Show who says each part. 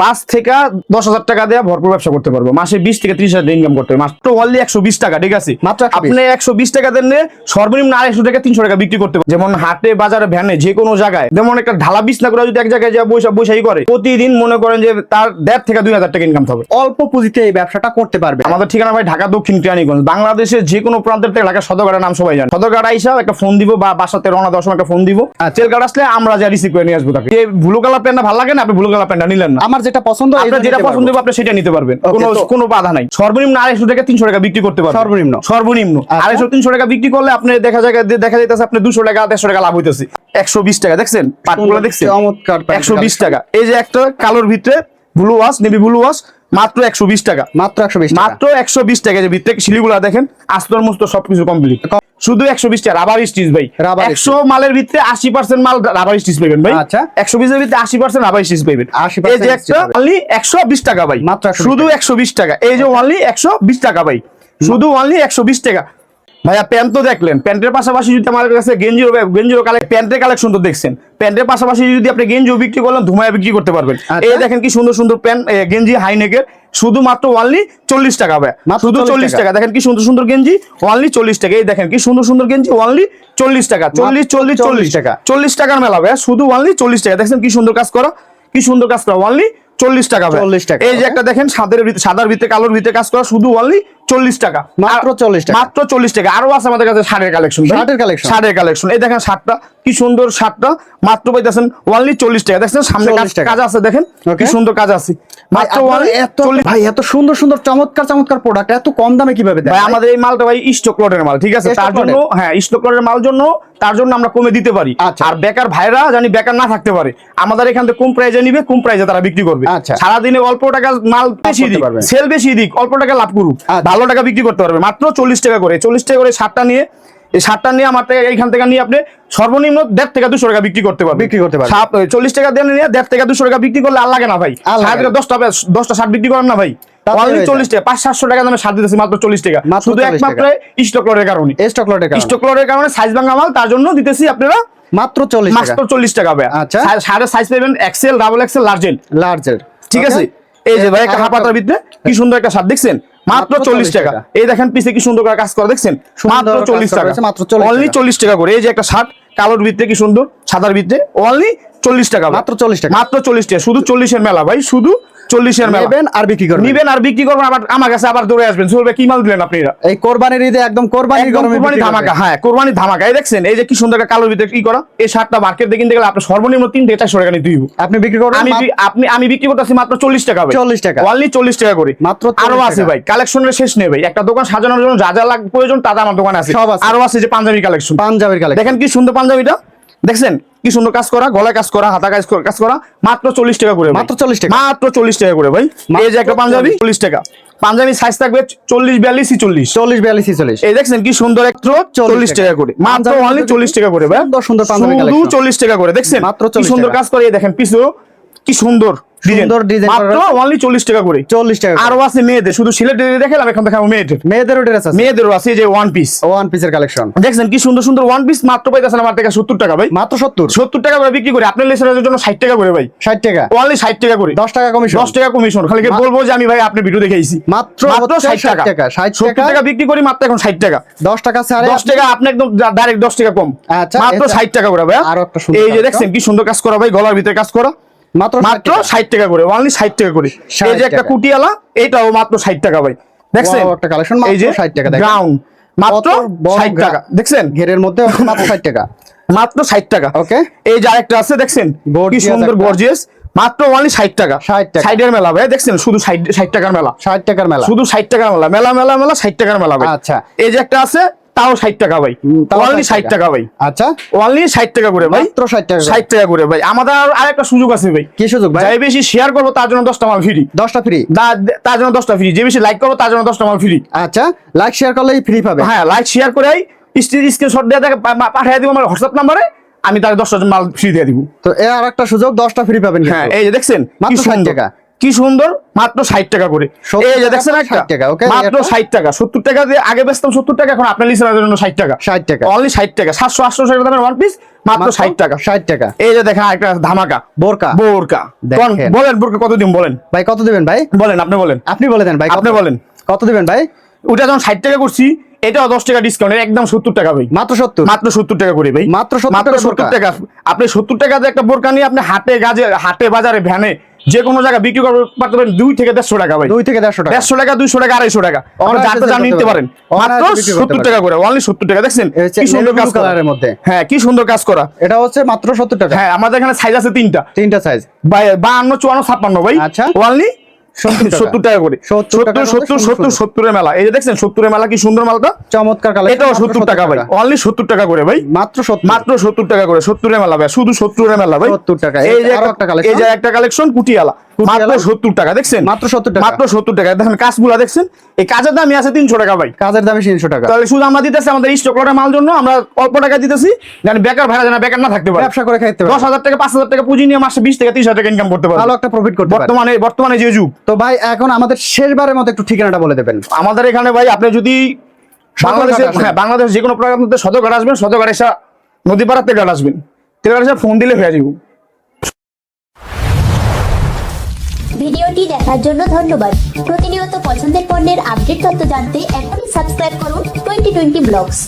Speaker 1: পাঁচ থেকে দশ হাজার টাকা দিয়ে ভরপুর ব্যবসা করতে পারব। মাসে বিশ থেকে ত্রিশ হাজার ইনকাম করতে হবে মাত্র অনলি একশো বিশ টাকা ঠিক আছে?
Speaker 2: মাত্র
Speaker 1: আপনি একশো বিশ টাকা দেন সর্বনিম্ন আড়াইশো টাকা তিনশো টাকা বিক্রি করতে পারবেন যেমন হাটে বাজারে ভ্যানে যে কোনো জায়গায়। যেমন একটা ঢালা বিছনা করে যদি এক জায়গায় যা বৈশা বৈশাই করে প্রতিদিন মনে করেন যে তার দেড় থেকে দুই হাজার টাকা ইনকাম হবে।
Speaker 2: অল্প পুঁজিতে এই ব্যবসাটা করতে পারবে।
Speaker 1: আমাদের ঠিকানা ভাই ঢাকা দক্ষিণ কেরানীগঞ্জ। বাংলাদেশের যে কোনো প্রান্তের থেকে ঢাকা সদরঘাটের নাম সবাই জানে। সদরঘাট আইসা একটা ফোন দিব বা বাসাতে রওনা দেওয়ার সময় একটা ফোন দিব।
Speaker 2: আচ্ছা।
Speaker 1: তেলঘাট আসলে আমরা যা রিসিভ করে নিয়ে আসব তাকে। যে ব্লু কালার প্যান্টটা ভালো লাগে না আপনি ব্লু কালার প্যান্টটা নিলেন না।
Speaker 2: আমার যেটা পছন্দ
Speaker 1: আপনার যেটা পছন্দ হবে। আপনি সেটা নিতে পারবেন। কোনো কোনো বাধা নাই। সর্বনিম্ন আড়াইশো টাকা তিনশো টাকা বিক্রি করতে পারবেন।
Speaker 2: সর্বনিম্ন?
Speaker 1: সর্বনিম্ন।
Speaker 2: আচ্ছা।
Speaker 1: আড়াইশো তিনশো টাকা বিক্রি করলে আপনি দেখা যায় দেখা যাইতেছে আপনি দুশো টাকা দেড়শো টাকা লাভ হইতেছে। একশো বিশ টাকা দেখছেন? পাটগুলো দেখছেন?
Speaker 2: চমৎকার
Speaker 1: একশো বিশ। টাকা। এই যে একটা কালোর ভিতরে blue wash navy blue wash মাত্র একশো বিশ টাকা।
Speaker 2: মাত্র একশো বিশ টাকা।
Speaker 1: মাত্র একশো বিশ টাকা যে ভিতরে শিলিগুলা দেখেন আস্তর মুস্ত সবকিছু কমপ্লিট শুধু একশো বিশটা টাকা রাবার স্টিচ ভাই। একশো মালের ভিতরে আশি পার্সেন্ট মাল রাবার স্টিচ পাইবেন ভাই।
Speaker 2: আচ্ছা।
Speaker 1: একশো বিশের ভিতরে আশি পার্সেন্ট রাবার স্টিচ পাইবেন।
Speaker 2: 80%
Speaker 1: এই যে একটা অনলি একশো বিশ টাকা ভাই।
Speaker 2: মাত্র
Speaker 1: শুধু একশো বিশ টাকা। এই যে অনলি একশো বিশ টাকা ভাই। শুধু অনলি একশো বিশ টাকা। ভাইয়া প্যান্ট তো দেখলেন। প্যান্টের পাশাপাশি যদি আমাদের কাছে গেঞ্জিও গেঞ্জিও কালেক্ট প্যান্টের কালেকশন তো দেখছেন। প্যান্টের পাশাপাশি যদি আপনি গেঞ্জিও বিক্রি করলেন ধুমায় বিক্রি করতে পারবেন।
Speaker 2: আচ্ছা।
Speaker 1: এই দেখেন কি সুন্দর সুন্দর প্যান্ট গেঞ্জি হাইনেকের শুধুমাত্র অনলি চল্লিশ টাকা ভাই শুধু চল্লিশ
Speaker 2: টাকা।
Speaker 1: দেখেন কি সুন্দর সুন্দর গেঞ্জি অনলি চল্লিশ টাকা। এই দেখেন কি সুন্দর সুন্দর গেঞ্জি অনলি চল্লিশ টাকা। চল্লিশ চল্লিশ চল্লিশ
Speaker 2: টাকা।
Speaker 1: চল্লিশ টাকার মেলা ভাই শুধু অনলি চল্লিশ টাকা। দেখছেন কি সুন্দর কাজ করা? কি সুন্দর কাজ করা? অনলি চল্লিশ টাকা
Speaker 2: 40 টাকা,
Speaker 1: এই যে একটা দেখেন সাদের ভিতরে সাদার ভিতরে কালোর ভিতরে কাজ করা। শুধু অনলি চল্লিশ টাকা।
Speaker 2: মাত্র
Speaker 1: চল্লিশ
Speaker 2: 40 টাকা।
Speaker 1: মাত্র চল্লিশ টাকা। আরও আছে আমাদের কাছে শার্টের কালেকশন
Speaker 2: শার্টের কালেকশন
Speaker 1: শার্টের কালেকশন এই দেখেন শার্টটা কি সুন্দর শার্টটা মাত্র ভাই পাইতেছেন অনলি চল্লিশ টাকা। দেখছেন সামনে
Speaker 2: 40
Speaker 1: কাজ- আছে দেখেন? কি সুন্দর কাজ আছে। মাত্র
Speaker 2: এত ভাই এত সুন্দর সুন্দর চমৎকার চমৎকার প্রোডাক্ট এত কম দামে কীভাবে
Speaker 1: ভাই আমাদের এই মালটা ভাই স্টক লটের মাল ঠিক আছে? তার জন্য হ্যাঁ স্টক লটের মাল জন্য তার জন্য আমরা কমে দিতে পারি।
Speaker 2: আচ্ছা।
Speaker 1: আর বেকার ভাইরা জানি বেকার না থাকতে পারে। আমাদের এখান থেকে কম প্রাইজে নিবে কম প্রাইজে তারা বিক্রি করবে।
Speaker 2: আচ্ছা।
Speaker 1: সারাদিনে অল্প টাকা মাল বেশি দিক সেল বেশি দিক অল্প টাকা লাভ করুক।
Speaker 2: আচ্ছা।
Speaker 1: ভালো টাকা বিক্রি করতে পারবে। মাত্র চল্লিশ টাকা করে চল্লিশ টাকা করে শার্টটা নিয়ে এই শার্টটা নিয়ে আমার থেকে এইখান থেকে নিয়ে আপনি সর্বনিম্ন দেড় থেকে দুশো টাকা বিক্রি করতে পারবেন।
Speaker 2: বিক্রি করতে পারবেন।
Speaker 1: চল্লিশ টাকা দিয়ে নিয়ে দেড় থেকে দুশো টাকা বিক্রি করলে আর লাগে না ভাই। সারা দশটা দশটা শার্ট বিক্রি করেন না ভাই। চল্লিশ টাকা পাঁচ সাতশো টাকা দামে শার্ট দিতেছি মাত্র চল্লিশ টাকা। শুধু একমাত্র স্টক লটের কারণে।
Speaker 2: স্টক লটের।
Speaker 1: স্টক লটের কারণে সাইজ ভাঙা মাল তার জন্য দিতেছি আপনারা
Speaker 2: মাত্র চল্লিশ
Speaker 1: মাত্র চল্লিশ টাকা ভাই।
Speaker 2: আচ্ছা।
Speaker 1: সাড়ে সাইজ পাবেন এক্সেল ডাবল এক্সেল লার্জেল ঠিক আছে? এই যে ভাই একটা ভিতরে কি সুন্দর একটা সার দেখছেন? মাত্র চল্লিশ টাকা। এই দেখেন পিছে কি সুন্দর করে কাজ করে দেখছেন? মাত্র চল্লিশ টাকা।
Speaker 2: মাত্র 40
Speaker 1: অনলি চল্লিশ টাকা করে। এই যে একটা শার্ট কালোর ভিতরে কি সুন্দর? সাদার ভিতরে অনলি চল্লিশ টাকা
Speaker 2: মাত্র 40 টাকা।
Speaker 1: মাত্র চল্লিশ টাকা। শুধু চল্লিশের মেলা ভাই শুধু চল্লিশের
Speaker 2: নেবেন আর বিক্রি করবেন।
Speaker 1: নিবেন আর বিক্রি করবেন আবার আমার কাছে আবার দৌড়ে আসবেন। চলবে কি মাল দিলেন আপনারা
Speaker 2: এই কোরবানির ঈদে একদম কোরবানির
Speaker 1: কোরবানি ধামাকা হ্যাঁ কোরবানি ধামাকা। এই দেখছেন এই যে কি সুন্দর কালোর ভিতরে কি করা? এই শার্টটা মার্কেট কিনতে গেলে আপনার সর্বনিম্ন তিন থেকে চারশো টাকা নিতে হইব।
Speaker 2: আপনি বিক্রি করবেন
Speaker 1: আমি আপনি আমি বিক্রি করতেছি মাত্র চল্লিশ টাকা
Speaker 2: 40 টাকা।
Speaker 1: অনলি চল্লিশ টাকা করে।
Speaker 2: মাত্র
Speaker 1: আরও আছে ভাই কালেকশনের শেষ নেই ভাই। একটা দোকান সাজানোর জন্য যা যা লাগ প্রয়োজন তা আমার দোকানে আছে।
Speaker 2: সব আছে।
Speaker 1: আরও আছে যে পাঞ্জাবি কালেকশন।
Speaker 2: পাঞ্জাবের কালেকশন।
Speaker 1: দেখেন কি সুন্দর পাঞ্জাবিটা। দেখছেন? কি সুন্দর কাজ করা গলায় কাজ করা হাতা কাজ করা- কাজ করা মাত্র চল্লিশ টাকা করে
Speaker 2: মাত্র 40 টাকা।
Speaker 1: মাত্র চল্লিশ টাকা করে ভাই। এই যে একটা পাঞ্জাবি চল্লিশ। টাকা। পাঞ্জাবি সাইজ থাকবে চল্লিশ বিয়াল্লিশ চল্লিশ
Speaker 2: চল্লিশ বিয়াল্লিশ চল্লিশ
Speaker 1: এই দেখছেন কি সুন্দর একটু চল্লিশ টাকা। করে। মাত্র অনলি চল্লিশ টাকা করে ভাই।
Speaker 2: সুন্দর সুন্দর পাঞ্জাবি
Speaker 1: চল্লিশ টাকা করে। দেখছেন?
Speaker 2: মাত্র
Speaker 1: কি
Speaker 2: 40
Speaker 1: সুন্দর কাজ করে। দেখেন পিছু কি সুন্দর।
Speaker 2: সুন্দর করা
Speaker 1: মাত্র অনলি চল্লিশ টাকা করে।
Speaker 2: চল্লিশ টাকা
Speaker 1: আরও আছে মেয়েদের শুধু সিলেটের দেখালাম এখন দেখাবো মেয়েদের।
Speaker 2: মেয়েদেরও ড্রেস আছে।
Speaker 1: মেয়েদেরও আছে যে ওয়ান পিস
Speaker 2: ওয়ান পিসের কালেকশন
Speaker 1: দেখছেন কি সুন্দর সুন্দর ওয়ান পিস মাত্র পাইতেছেন আমার থেকে সত্তর টাকা ভাই।
Speaker 2: মাত্র সত্তর?
Speaker 1: সত্তর টাকা করে বিক্রি করি আপনার লেসারের জন্য ষাট টাকা করে ভাই।
Speaker 2: ষাট টাকা?
Speaker 1: অনলি ষাট টাকা করে।
Speaker 2: দশ টাকা কমিশন
Speaker 1: দশ টাকা কমিশন খালি কি বলব যে আমি ভাই আপনি ভিডিও দেখেছি
Speaker 2: মাত্র
Speaker 1: মাত্র
Speaker 2: 60
Speaker 1: টাকা।
Speaker 2: টাকা, 60
Speaker 1: সত্তর
Speaker 2: টাকা।
Speaker 1: টাকা বিক্রি করি মাত্র এখন ষাট টাকা।
Speaker 2: দশ টাকা ছাড়ে
Speaker 1: দশ টাকা আপনি একদম ডাইরেক্ট দশ টাকা কম।
Speaker 2: আচ্ছা,
Speaker 1: মাত্র
Speaker 2: এটা-
Speaker 1: ষাট টাকা করে ভাই।
Speaker 2: আরও একটা সুন্দর
Speaker 1: এই যে দেখছেন কি সুন্দর কাজ করা ভাই গলার ভিতরে কাজ করা।
Speaker 2: মাত্র
Speaker 1: মাত্র ষাট টাকা করে অনলি ষাট টাকা করে।
Speaker 2: 60
Speaker 1: এই যে একটা। কুটিয়ালা এটাও মাত্র ষাট টাকা ভাই দেখছেন?
Speaker 2: একটা মাত্র
Speaker 1: এই যে
Speaker 2: 60 টাকা
Speaker 1: গ্রাউন্ড মাত্র ষাট টাকা। দেখছেন?
Speaker 2: ঘেরের মধ্যে মাত্র ষাট টাকা।
Speaker 1: মাত্র ষাট টাকা।
Speaker 2: ওকে
Speaker 1: এই যে আরেকটা আছে দেখছেন? কি সুন্দর। গর্জিয়াস মাত্র অনলি ষাট টাকা।
Speaker 2: 60 টাকা।
Speaker 1: সাইডের মেলা ভাই দেখছেন? শুধু ষাট ষাট টাকার মেলা।
Speaker 2: ষাট টাকার মেলা।
Speaker 1: শুধু ষাট টাকার মেলা মেলা মেলা মেলা ষাট টাকার মেলা ভাই।
Speaker 2: আচ্ছা।
Speaker 1: এই যে একটা আছে তাও ষাট টাকা ভাই। অনলি ষাট টাকা। ভাই।
Speaker 2: আচ্ছা।
Speaker 1: অনলি ষাট টাকা করে ভাই।
Speaker 2: মাত্র 60 টাকা
Speaker 1: ষাট টাকা করে ভাই। আমাদের আর আরেকটা সুযোগ আছে ভাই।
Speaker 2: কি সুযোগ ভাই?
Speaker 1: যাই বেশি শেয়ার করব তার জন্য দশটা মাল ফ্রি
Speaker 2: দশটা ফ্রি
Speaker 1: তার জন্য দশটা ফ্রি যে বেশি লাইক করব তার জন্য দশটা মাল ফ্রি
Speaker 2: আচ্ছা লাইক শেয়ার করলেই ফ্রি পাবে।
Speaker 1: হ্যাঁ লাইক শেয়ার করে স্ক্রিনশট দিয়ে তাকে পাঠিয়ে দিব আমার হোয়াটসঅ্যাপ নাম্বারে আমি তার দশটা মাল ফ্রি দিয়ে দিব।
Speaker 2: তো এ আর একটা সুযোগ দশটা ফ্রি পাবেন
Speaker 1: হ্যাঁ এই যে দেখছেন
Speaker 2: মাত্র 60
Speaker 1: সুন্দর।
Speaker 2: টাকা।
Speaker 1: কি সুন্দর? মাত্র ষাট টাকা করে। এই যে দেখছেন একটা?
Speaker 2: টাকা, okay,
Speaker 1: মাত্র ষাট টাকা। সত্তর টাকা দিয়ে আগে বেচতাম সত্তর টাকা এখন আপনার লিসের জন্য ষাট টাকা।
Speaker 2: 60 টাকা।
Speaker 1: অনলি ষাট টাকা। সাতশো আটশো টাকা দামের ওয়ান পিস মাত্র ষাট টাকা।
Speaker 2: ষাট টাকা।
Speaker 1: এই যে দেখেন একটা ধামাকা।
Speaker 2: বোরকা।
Speaker 1: বোরকা। বলেন বোরকা কত দিন বলেন?
Speaker 2: ভাই কত দিবেন ভাই?
Speaker 1: বলেন আপনি বলেন।
Speaker 2: আপনি বলে দেন ভাই
Speaker 1: আপনি বলেন।
Speaker 2: কত দিবেন ভাই?
Speaker 1: ওটা যখন ষাট টাকা করছি এটাও দশ টাকা ডিসকাউন্ট একদম সত্তর টাকা ভাই।
Speaker 2: মাত্র সত্তর?
Speaker 1: মাত্র সত্তর টাকা করে ভাই।
Speaker 2: মাত্র 70
Speaker 1: মাত্র সত্তর টাকা। আপনি সত্তর টাকা দিয়ে একটা বোরকা নিয়ে আপনি হাটে গাজে হাটে বাজারে ভ্যানে যে কোনো জায়গায় বিক্রি করতে পারবেন দুই থেকে দেড়শো টাকা ভাই।
Speaker 2: দুই থেকে দেড়শো টাকা।
Speaker 1: দেড়শো টাকা দুইশো টাকা আড়াইশো টাকা।
Speaker 2: আমরা
Speaker 1: যাতে
Speaker 2: যা
Speaker 1: নিতে
Speaker 2: পারেন।
Speaker 1: মাত্র সত্তর টাকা করে অনলি সত্তর টাকা। দেখছেন? কি সুন্দর কাজ
Speaker 2: করার
Speaker 1: করা
Speaker 2: এর মধ্যে।
Speaker 1: হ্যাঁ কি সুন্দর কাজ করা।
Speaker 2: এটা হচ্ছে মাত্র সত্তর টাকা।
Speaker 1: হ্যাঁ আমাদের এখানে সাইজ আছে তিনটা।
Speaker 2: তিনটা সাইজ
Speaker 1: বাহান্ন চুয়ান্ন ছাপ্পান্ন ভাই।
Speaker 2: আচ্ছা।
Speaker 1: অনলি
Speaker 2: 70 টাকা।
Speaker 1: সত্তর টাকা। করে। সত্তর সত্তর সত্তর সত্তরের মেলা। এই যে দেখছেন সত্তরের মেলা কি সুন্দর মালটা?
Speaker 2: চমৎকার কালার
Speaker 1: এটাও সত্তর টাকা ভাই। অনলি সত্তর টাকা করে ভাই।
Speaker 2: মাত্র
Speaker 1: মাত্র সত্তর টাকা করে। সত্তরের মেলা ভাই। শুধু সত্তরের মেলা ভাই।
Speaker 2: 70 টাকা।
Speaker 1: এই যে একটা
Speaker 2: collection।
Speaker 1: এই যে একটা কালেকশন কুটিয়ালা। মাত্র সত্তর টাকা দেখছেন?
Speaker 2: মাত্র 70 টাকা।
Speaker 1: মাত্র সত্তর টাকা। দেখেন কাজগুলা দেখছেন? এই কাজের দামই আছে তিনশো টাকা ভাই।
Speaker 2: কাজের দামে তিনশো টাকা।
Speaker 1: তাহলে শুধু আমরা দিতেছি আমাদের স্টক লটের মাল জন্য আমরা অল্প টাকা দিতেছি যেন বেকার ভাড়া যেন বেকার না থাকতে পারে।
Speaker 2: ব্যবসা করে খাইতে
Speaker 1: দশ হাজার টাকা পাঁচ হাজার টাকা পুঁজি নিয়ে মাসে বিশ থেকে তিরিশ হাজার টাকা ইনকাম করতে পারবে
Speaker 2: ভালো একটা প্রফিট করতে
Speaker 1: বর্তমানে বর্তমানে যে যুগ।
Speaker 2: তো ভাই এখন আমাদের শেষবারের মতো একটু ঠিকানাটা বলে দেবেন।
Speaker 1: আমাদের এখানে ভাই আপনি যদি বাংলাদেশে হ্যাঁ বাংলাদেশ যে কোনো প্রান্তে সদরঘাট আসবেন সদরঘাট এসে নদীপাড়া তেঘাট আসবেন। তেঘাট এসে ফোন দিলে হয়ে যাব।
Speaker 3: ভিডিওটি দেখার জন্য ধন্যবাদ। প্রতিনিয়ত পছন্দের পণ্যের আপডেট তথ্য জানতে এখনই সাবস্ক্রাইব করুন টোয়েন্টি টোয়েন্টি ব্লগস